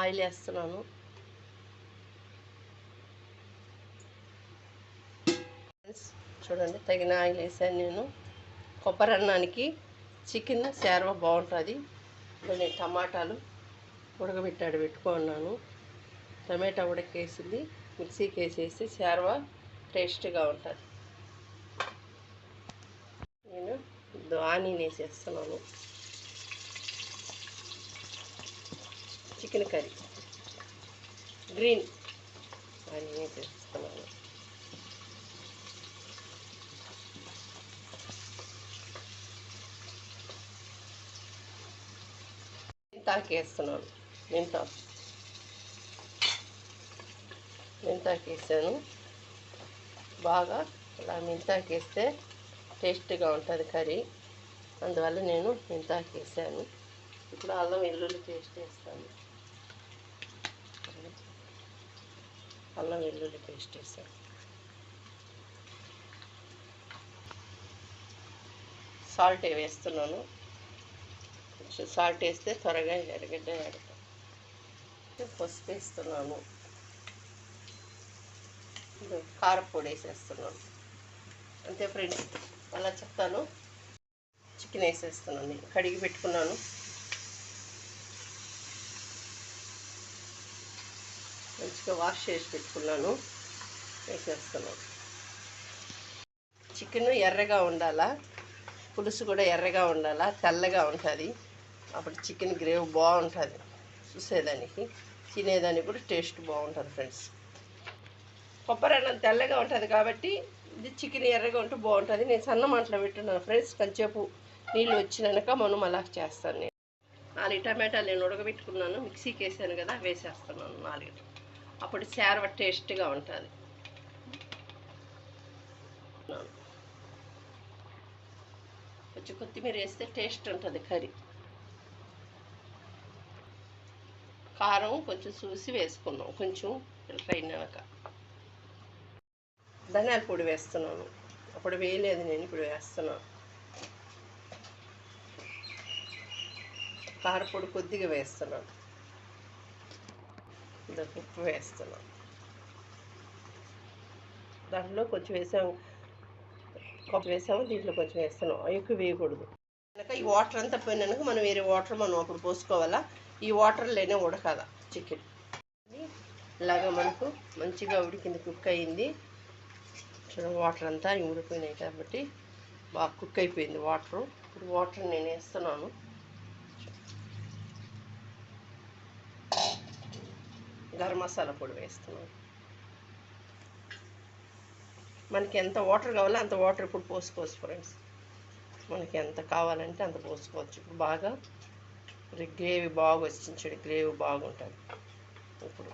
Oil వేస్తున్నాను చూడండి తగిన ఆయిల్ వేసాను నేను. కొబ్బరి అన్నానికి చికెన్ శారవ బాగుంటుంది. కొన్ని టమాటాలు ఉడకబెట్టాడు పెట్టుకున్నాను టమాటా ఉడకేసింది మిక్సీకి వేసేసి శారవ టేస్ట్గా ఉంటుంది. నేను ఆనియన్ వేసేస్తున్నాను. Chicken curry. గ్రీన్ అన్నీ చేస్తున్నాను? మెంతాకేస్తున్నాను వేస్తున్నాను. మెంతాకేసాను వేసాను. బాగా ఇలా మెంతాకేస్తే టేస్ట్గా ఉంటుంది కర్రీ. అందువల్ల నేను మెంతాకేసాను ఇప్పుడు అల్లం వెల్లుల్లి పేస్ట్ వేస్తాను. అల్లం వెల్లుల్లి పేస్ట్ వేసాను సాల్ట్ వేస్తున్నాను. కొంచెం సాల్ట్ వేస్తే త్వరగా ఎరగడ్డ ఎడతాం పసుపు వేస్తున్నాను. కారపొడి వేసేస్తున్నాను. అంతే ఫ్రెండ్స్ అలా చెప్తాను. చికెన్ వేసేస్తున్నాను. నేను కడిగి పెట్టుకున్నాను. మంచిగా వాష్ చేసి పెట్టుకున్నాను. వేసేస్తున్నాను. చికెన్ ఎర్రగా ఉండాలా? పులుసు కూడా ఎర్రగా ఉండాలా? తెల్లగా ఉంటుంది. అప్పుడు చికెన్ గ్రేవీ బాగుంటుంది. చూసేదానికి. తినేదానికి కూడా టేస్ట్ బాగుంటుంది ఫ్రెండ్స్. కొబ్బరి అన్నం తెల్లగా ఉంటుంది కాబట్టి ఇది చికెన్ ఎర్రగా ఉంటే బాగుంటుంది. నేను సన్న మంటలో పెట్టున్నాను ఫ్రెండ్స్. కొంచెంసేపు నీళ్ళు వచ్చినాక మనం అలా చేస్తాను నేను. నాలుగు టమాటాలు నేను ఉడకబెట్టుకున్నాను. మిక్సీకి వేసాను కదా వేసేస్తున్నాను నాలుగు. అప్పుడు శారవ టేస్ట్గా ఉంటుంది. కొంచెం కొత్తిమీర వేస్తే టేస్ట్ ఉంటుంది కర్రీ. కారం కొంచెం చూసి వేసుకున్నాం. కొంచెం ఫ్రై అయినాక. ధనియాల పొడి వేస్తున్నాను. అప్పుడు వేయలేదు నేను ఇప్పుడు వేస్తున్నాను కారపొడి కొద్దిగా వేస్తున్నాను. దాంట్లో ఉప్పు వేస్తున్నాం దాంట్లో కొంచెం వేసాము కొంచెం వేసాము దీంట్లో కొంచెం వేస్తున్నాం ఎక్కువ వేయకూడదు. కనుక ఈ వాటర్ అంతా పోయినాక మనం వేరే వాటర్ మనం అప్పుడు పోసుకోవాలా? ఈ వాటర్లోనే ఉడకాల చికెన్. ఇలాగా మనకు మంచిగా ఉడికింది కుక్ అయింది. వాటర్ అంతా ఉడిపోయినాయి కాబట్టి బాగా కుక్ అయిపోయింది వాటర్. ఇప్పుడు వాటర్ నేను వేస్తున్నాను. గరం మసాలా పొడి వేస్తున్నాను మనకి ఎంత వాటర్ కావాలో అంత వాటర్ ఇప్పుడు పోసుకోవచ్చు ఫ్రెండ్స్ మనకి ఎంత కావాలంటే అంత పోసుకోవచ్చు. ఇప్పుడు బాగా గ్రేవీ బాగా వచ్చింది గ్రేవీ బాగుంటుంది. ఇప్పుడు